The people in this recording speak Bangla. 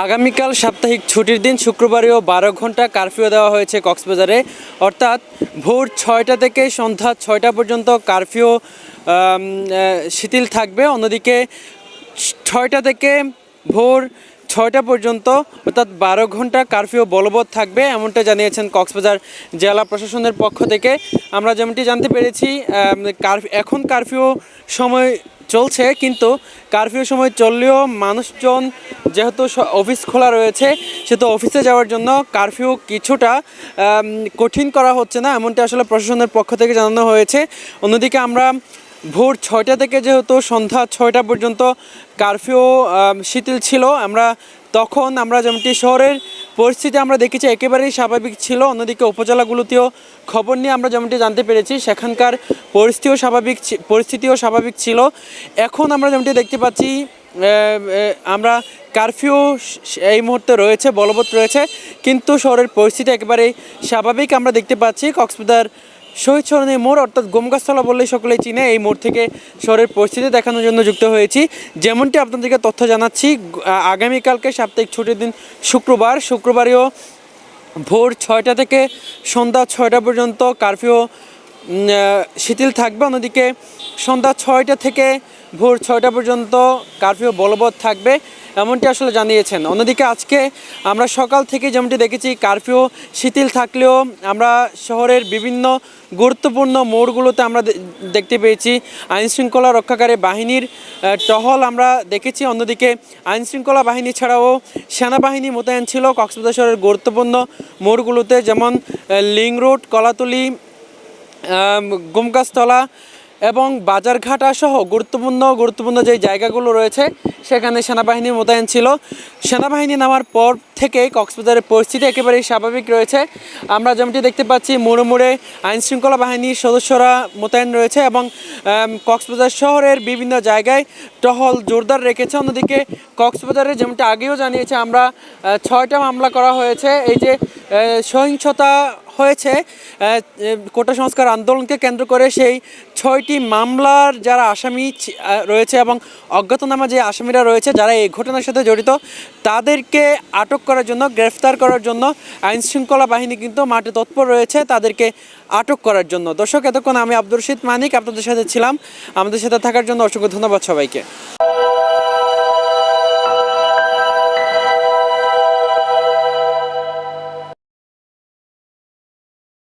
আগামীকাল সাপ্তাহিক ছুটির দিন শুক্রবারেও বারো ঘণ্টা কারফিউ দেওয়া হয়েছে কক্সবাজারে। অর্থাৎ ভোর ছয়টা থেকে সন্ধ্যা ছয়টা পর্যন্ত কারফিউ শিথিল থাকবে। অন্যদিকে ছয়টা থেকে ভোর ছয়টা পর্যন্ত অর্থাৎ বারো ঘণ্টা কারফিউ বলবৎ থাকবে, এমনটা জানিয়েছেন কক্সবাজার জেলা প্রশাসনের পক্ষ থেকে। আমরা যেমনটি জানতে পেরেছি এখন কারফিউ সময় চলছে, কিন্তু কারফিউ সময় চললেও মানুষজন যেহেতু অফিস খোলা রয়েছে, সেহেতু অফিসে যাওয়ার জন্য কারফিউ কিছুটা কঠিন করা হচ্ছে না, এমনটা আসলে প্রশাসনের পক্ষ থেকে জানানো হয়েছে। অন্যদিকে আমরা ভোর ছয়টা থেকে যেহেতু সন্ধ্যা ছয়টা পর্যন্ত কারফিউ শিথিল ছিল, আমরা তখন আমরা যেমনটি শহরের পরিস্থিতি আমরা দেখেছি, একেবারেই স্বাভাবিক ছিল। অন্যদিকে উপজেলাগুলোতেও খবর নিয়ে আমরা যেমনটি জানতে পেরেছি, সেখানকার পরিস্থিতিও স্বাভাবিক পরিস্থিতিও স্বাভাবিক ছিল। এখন আমরা যেমনটি দেখতে পাচ্ছি আমরা কারফিউ এই মুহূর্তে রয়েছে, বলবৎ রয়েছে। কিন্তু শহরের পরিস্থিতি একেবারেই স্বাভাবিক আমরা দেখতে পাচ্ছি। কক্সবাজার শহীদ স্মরণের মোড় অর্থাৎ গোমগাছতলা বললেই সকলেই চিনে, এই মোড় থেকে শহরের পরিস্থিতি দেখানোর জন্য যুক্ত হয়েছি। যেমনটি আপনাদেরকে তথ্য জানাচ্ছি আগামীকালকে সাপ্তাহিক ছুটির দিন শুক্রবার, শুক্রবারেও ভোর ছয়টা থেকে সন্ধ্যা ছয়টা পর্যন্ত কারফিউ শিথিল থাকবে। অন্যদিকে সন্ধ্যা ছয়টা থেকে ভোর ছয়টা পর্যন্ত কারফিউ বলবৎ থাকবে এমনটি আসলে জানিয়েছেন। অন্যদিকে আজকে আমরা সকাল থেকে যেমনটি দেখেছি কারফিউ শিথিল থাকলেও আমরা শহরের বিভিন্ন গুরুত্বপূর্ণ মোড়গুলোতে আমরা দেখতে পেয়েছি। আইনশৃঙ্খলা রক্ষাকারী বাহিনীর টহল আমরা দেখেছি। অন্যদিকে আইনশৃঙ্খলা বাহিনী ছাড়াও সেনাবাহিনী মোতায়েন ছিল। কক্সবাজার শহরের গুরুত্বপূর্ণ মোড়গুলোতে যেমন লিং রোড কলাতলি আম, গোমগাছতলা এবং বাজারঘাটা সহ গুরুত্বপূর্ণ গুরুত্বপূর্ণ যে জায়গাগুলো রয়েছে, সেখানে সেনাবাহিনী মোতায়েন ছিল। সেনাবাহিনী নামার পর থেকে কক্সবাজারের পরিস্থিতি একেবারেই স্বাভাবিক রয়েছে। আমরা যেমনটি দেখতে পাচ্ছি, মোড়ে মোড়ে আইন শৃঙ্খলা বাহিনীর সদস্যরা মোতায়েন রয়েছে এবং কক্সবাজার শহরের বিভিন্ন জায়গায় টহল জোরদার রেখেছে। অন্যদিকে কক্সবাজারে যেমনটি আগেও জানিয়েছে আমরা ছয়টা মামলা করা হয়েছে। এই যে সহিংসতা হয়েছে কোটা সংস্কার আন্দোলনকে কেন্দ্র করে সেই ছয়টি মামলার যারা আসামি রয়েছে এবং অজ্ঞাতনামা যে আসামিরা রয়েছে, যারা এই ঘটনার সাথে জড়িত, তাদেরকে আটক করার জন্য, গ্রেফতার করার জন্য আইন শৃঙ্খলা বাহিনী কিন্তু মাঠে তৎপর রয়েছে, তাদেরকে আটক করার জন্য। দর্শক, এতক্ষণ আমি আব্দুর রশিদ মানিক, আপনাদের সাথে ছিলাম। আমাদের সাথে থাকার জন্য অসংখ্য ধন্যবাদ সবাইকে।